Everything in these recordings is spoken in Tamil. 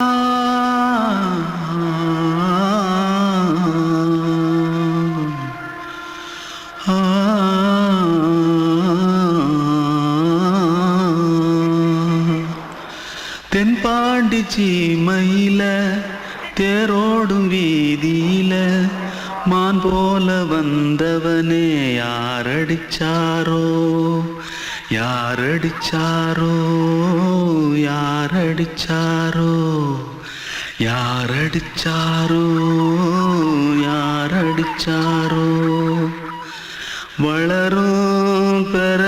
Oh. पर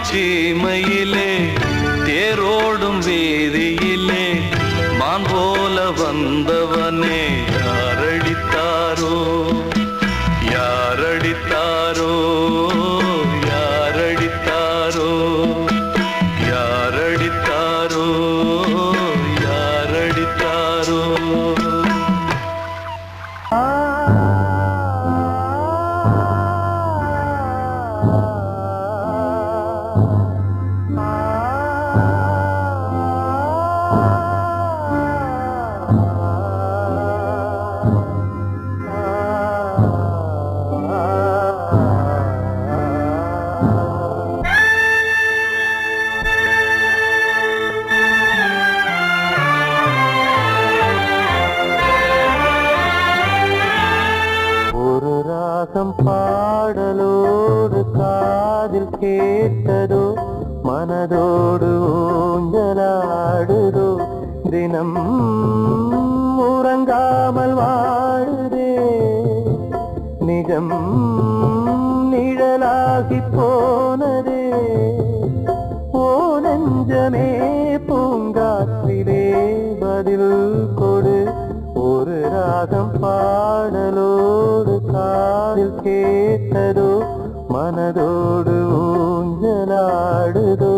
தென்பாண்டி ஒரு போனதே. ஓ நெஞ்சமே பூங்காற்றிலே பதில் கொடு. ஒரு ராகம் பாடலோடு காதில் கேட்டதோ மனதோடு ஊஞ்சலாடுதோ.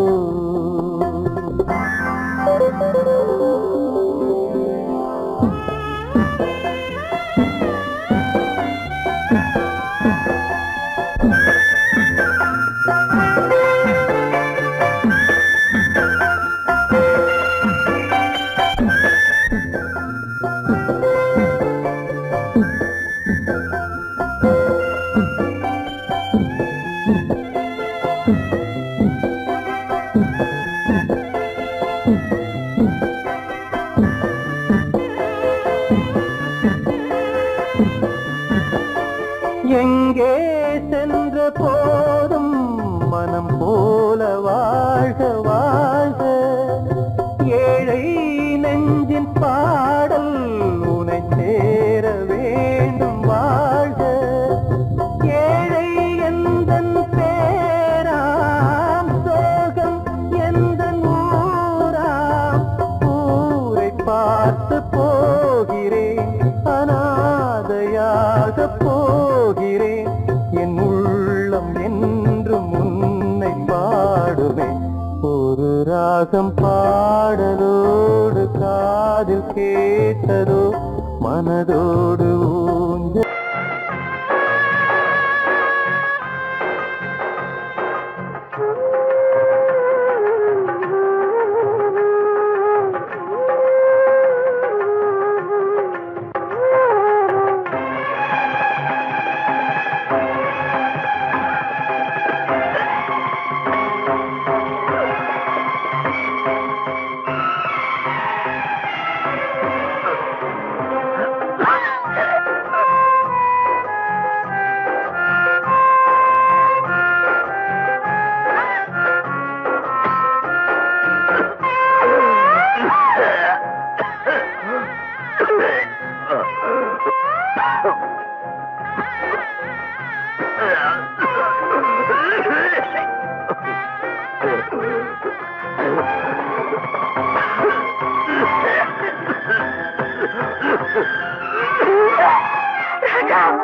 தேசம் பாடலோடு காதில் கேட்டதோ மனதோடு ஊஞ்ச down.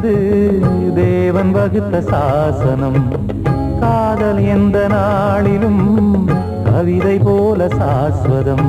சேர்ந்தது தேவன் வகுத்த சாசனம். காதல் எந்த நாளிலும் கவிதை போல சாஸ்வதம்.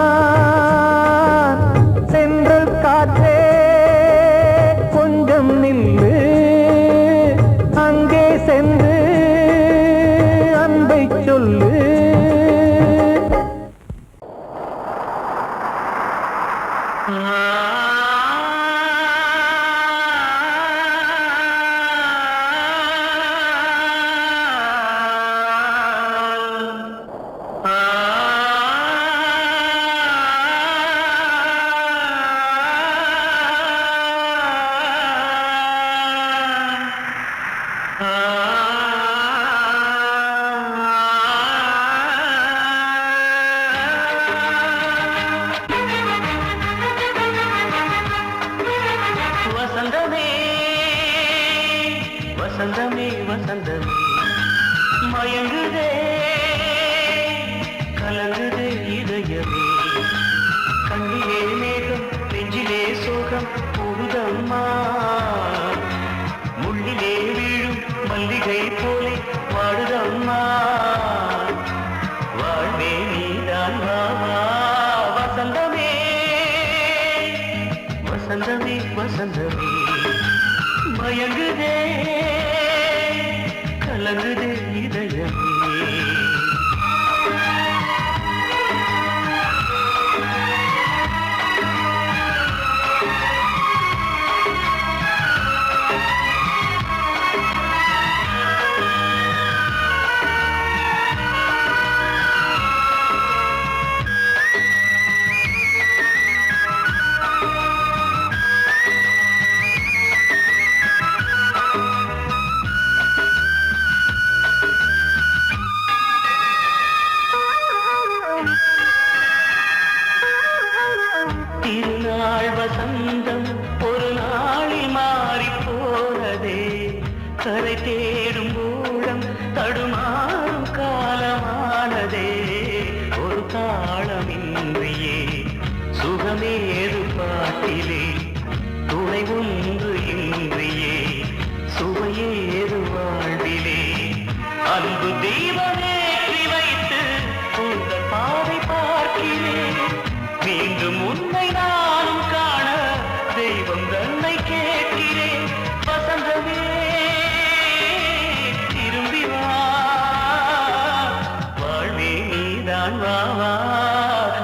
கொஞ்சம் வசந்தமே வசந்தமே வசந்தமே. மயங்குதே. கரை தேடும் நான் வாவா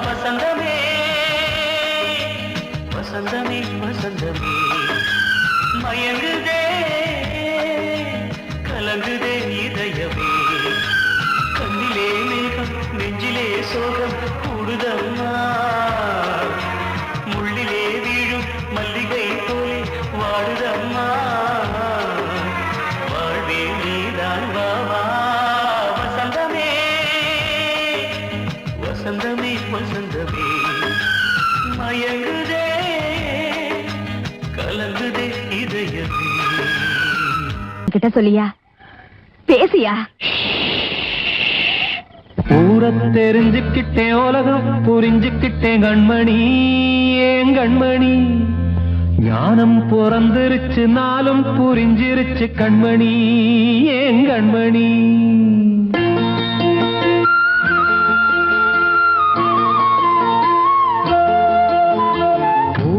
வசந்தமே வசந்தமே வசந்தமே. மயங்க கிட்ட சொல்லியா? பேசியா? ஊரை தெரிஞ்சுக்கிட்டே உலகம் புரிஞ்சுக்கிட்டேன் கண்மணி. ஏன் கண்மணி? ஞானம் பிறந்திருச்சு நாளும் புரிஞ்சிருச்சு கண்மணி. ஏன் கண்மணி?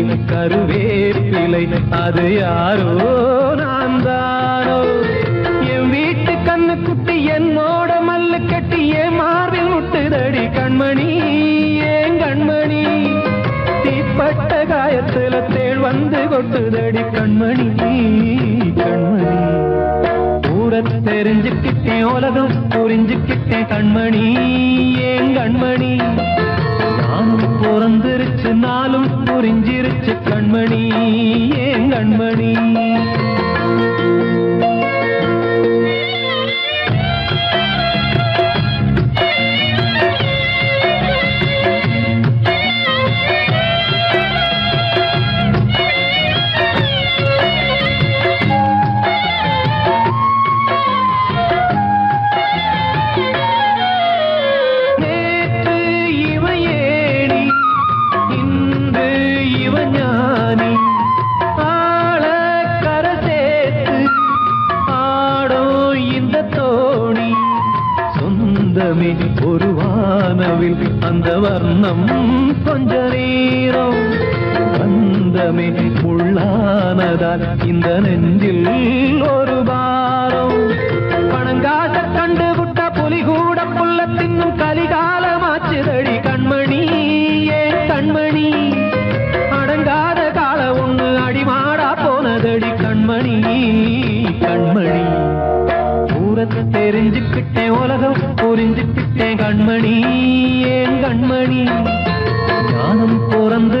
வேப்பிலை கருவேப்பிலை. அது யாரோ? நான் தானோ? என் வீட்டு கண்ணு குட்டி என் மோட மல்லு கட்டி என் மார்பில் முட்டுதடி கண்மணி ஏன் கண்மணி? தீப்பட்ட காயத்துல தேள் வந்து கொட்டுதடி கண்மணி கண்மணி. ஊர தெரிஞ்சுக்கிட்டேன் உலகம் புரிஞ்சுக்கிட்டேன் கண்மணி ஏன் கண்மணி? நான்கு பிறந்திருச்சு நாளும் புரிஞ்சிருச்சு கண்மணி ஏன் கண்மணி? முள்ளானதால் இந்த நெஞ்சில் ஒரு பாரம். பணங்காச கண்டு விட்ட புலி கூட புல்ல தின்னும் கலிகாலமாச்சுதடி கண்மணி ஏன் கண்மணி. அடங்காத கால ஒண்ணு அடிமாடா போனதடி கண்மணி கண்மணி. தூரத்தை தெரிஞ்சுக்கிட்டேன் உலகம் புரிஞ்சுக்கிட்டேன் கண்மணி ஏன் கண்மணி? ஞானம் பிறந்து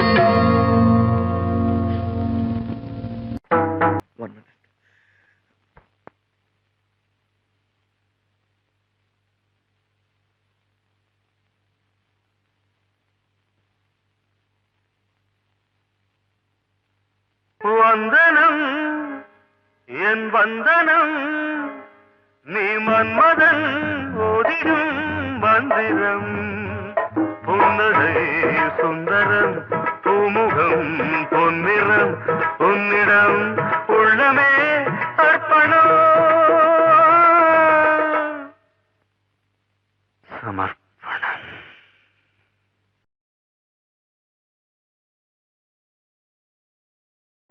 வந்தனம் என் வந்தனம் நீ மன்மதன் ஓதிடும் மந்திரம். புன்னகை சுந்தரம் பூமுகம் பொன்னிறம். உன்னிடம் உள்ளமே அர்ப்பணம்.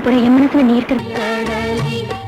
அப்புறம் என் மனசுல நீ இருக்கிற